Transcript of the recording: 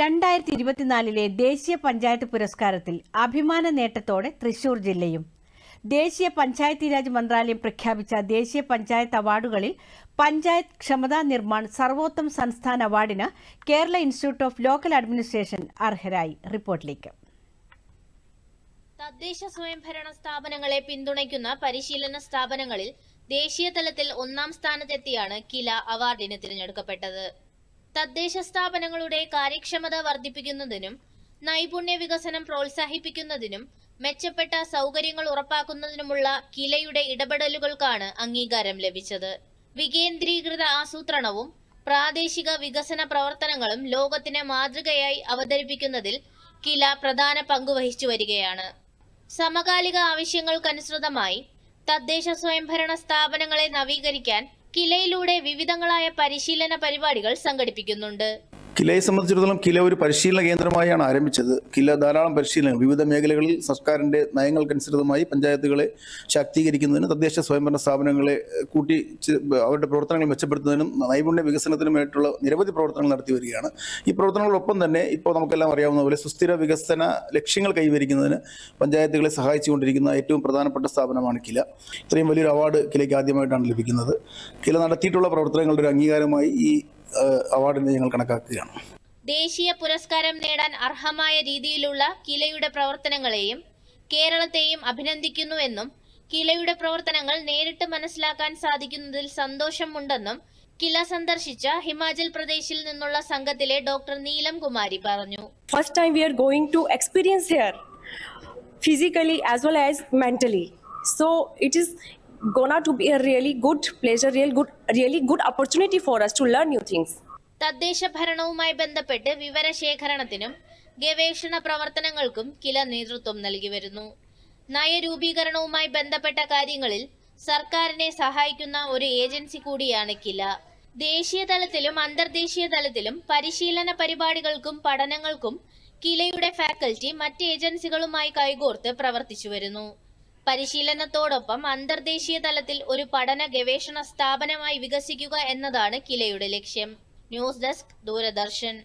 രണ്ടായിരത്തി ഇരുപത്തിനാലിലെ ദേശീയ പഞ്ചായത്ത് പുരസ്കാരത്തിൽ അഭിമാന നേട്ടത്തോടെ തൃശൂർ ജില്ലയും. ദേശീയ പഞ്ചായത്തി രാജ് മന്ത്രാലയം പ്രഖ്യാപിച്ച ദേശീയ പഞ്ചായത്ത് അവാർഡുകളിൽ പഞ്ചായത്ത് ക്ഷമതാ നിർമ്മാൺ സർവോത്തം സംസ്ഥാന അവാർഡിന് Kerala institute of local administration അർഹരായി. റിപ്പോർട്ടിലേക്ക്. തദ്ദേശ സ്വയംഭരണ സ്ഥാപനങ്ങളെ പിന്തുണയ്ക്കുന്ന പരിശീലന സ്ഥാപനങ്ങളിൽ ദേശീയ തലത്തിൽ ഒന്നാം സ്ഥാനത്തെത്തിയാണ് കില അവാർഡിന് തിരഞ്ഞെടുക്കപ്പെട്ടത്. തദ്ദേശ സ്ഥാപനങ്ങളുടെ കാര്യക്ഷമത വർദ്ധിപ്പിക്കുന്നതിനും നൈപുണ്യ വികസനം പ്രോത്സാഹിപ്പിക്കുന്നതിനും മെച്ചപ്പെട്ട സൗകര്യങ്ങൾ ഉറപ്പാക്കുന്നതിനുമുള്ള കിലയുടെ ഇടപെടലുകൾക്കാണ് അംഗീകാരം ലഭിച്ചത്. വികേന്ദ്രീകൃത ആസൂത്രണവും പ്രാദേശിക വികസന പ്രവർത്തനങ്ങളും ലോകത്തിന് മാതൃകയായി അവതരിപ്പിക്കുന്നതിൽ കില പ്രധാന പങ്കുവഹിച്ചു വരികയാണ്. സമകാലിക ആവശ്യങ്ങൾക്കനുസൃതമായി തദ്ദേശ സ്വയംഭരണ സ്ഥാപനങ്ങളെ നവീകരിക്കാൻ കിലയിലൂടെ വിവിധങ്ങളായ പരിശീലന പരിപാടികൾ സംഘടിപ്പിക്കുന്നുണ്ട് കിലയെ സംബന്ധിച്ചിടത്തോളം കില ഒരു പരിശീലന കേന്ദ്രമായാണ് ആരംഭിച്ചത്. കില ധാരാളം പരിശീലനം വിവിധ മേഖലകളിൽ സർക്കാരിന്റെ നയങ്ങൾക്കനുസൃതമായി പഞ്ചായത്തുകളെ ശാക്തീകരിക്കുന്നതിന് തദ്ദേശ സ്വയംഭരണ സ്ഥാപനങ്ങളെ കൂട്ടി അവരുടെ പ്രവർത്തനങ്ങൾ മെച്ചപ്പെടുത്തുന്നതിനും നൈപുണ്യ വികസനത്തിനുമായിട്ടുള്ള നിരവധി പ്രവർത്തനങ്ങൾ നടത്തി വരികയാണ്. ഈ പ്രവർത്തനങ്ങളോടൊപ്പം തന്നെ ഇപ്പോൾ നമുക്കെല്ലാം അറിയാവുന്ന പോലെ സുസ്ഥിര വികസന ലക്ഷ്യങ്ങൾ കൈവരിക്കുന്നതിന് പഞ്ചായത്തുകളെ സഹായിച്ചുകൊണ്ടിരിക്കുന്ന ഏറ്റവും പ്രധാനപ്പെട്ട സ്ഥാപനമാണ് കില. ഇത്രയും വലിയൊരു അവാർഡ് കിലയ്ക്ക് ആദ്യമായിട്ടാണ് ലഭിക്കുന്നത്. കില നടത്തിയിട്ടുള്ള പ്രവർത്തനങ്ങളുടെ ഒരു അംഗീകാരമായി ഈ അവാർഡിനെ ഞങ്ങൾ കണക്കാക്കുകയാണ്. ദേശീയ പുരസ്കാരം നേടാൻ അർഹമായ രീതിയിലുള്ള കിലയുടെ പ്രവർത്തനങ്ങളെയും കേരളത്തെയും അഭിനന്ദിക്കുന്നുവെന്നും കിലയുടെ പ്രവർത്തനങ്ങൾ നേരിട്ട് മനസ്സിലാക്കാൻ സാധിക്കുന്നതിൽ സന്തോഷമുണ്ടെന്നും കില സന്ദർശിച്ച ഹിമാചൽ പ്രദേശിൽ നിന്നുള്ള സംഘത്തിലെ ഡോക്ടർ നീലം കുമാരി പറഞ്ഞു. First time we are going to experience here physically as well as mentally so it is gonna to be a really good pleasure real good really good opportunity for us to learn new things. തദ്ദേശ ഭരണവുമായി ബന്ധപ്പെട്ട് വിവരശേഖരണത്തിനും ഗവേഷണ പ്രവർത്തനങ്ങൾക്കും കില നേതൃത്വം നൽകി വരുന്നു. നയരൂപീകരണവുമായി ബന്ധപ്പെട്ട കാര്യങ്ങളിൽ സർക്കാരിനെ സഹായിക്കുന്ന ഒരു ഏജൻസി കൂടിയാണ് കില. ദേശീയ തലത്തിലും അന്തർദേശീയ തലത്തിലും പരിശീലന പരിപാടികൾക്കും പഠനങ്ങൾക്കും കിലയുടെ ഫാക്കൽറ്റി മറ്റ് ഏജൻസികളുമായി കൈകോർത്ത് പ്രവർത്തിച്ചു വരുന്നു. പരിശീലനത്തോടൊപ്പം അന്തർദേശീയ തലത്തിൽ ഒരു പഠന ഗവേഷണ സ്ഥാപനമായി വികസിക്കുക എന്നതാണ് കിലയുടെ ലക്ഷ്യം. News desk Doordarshan.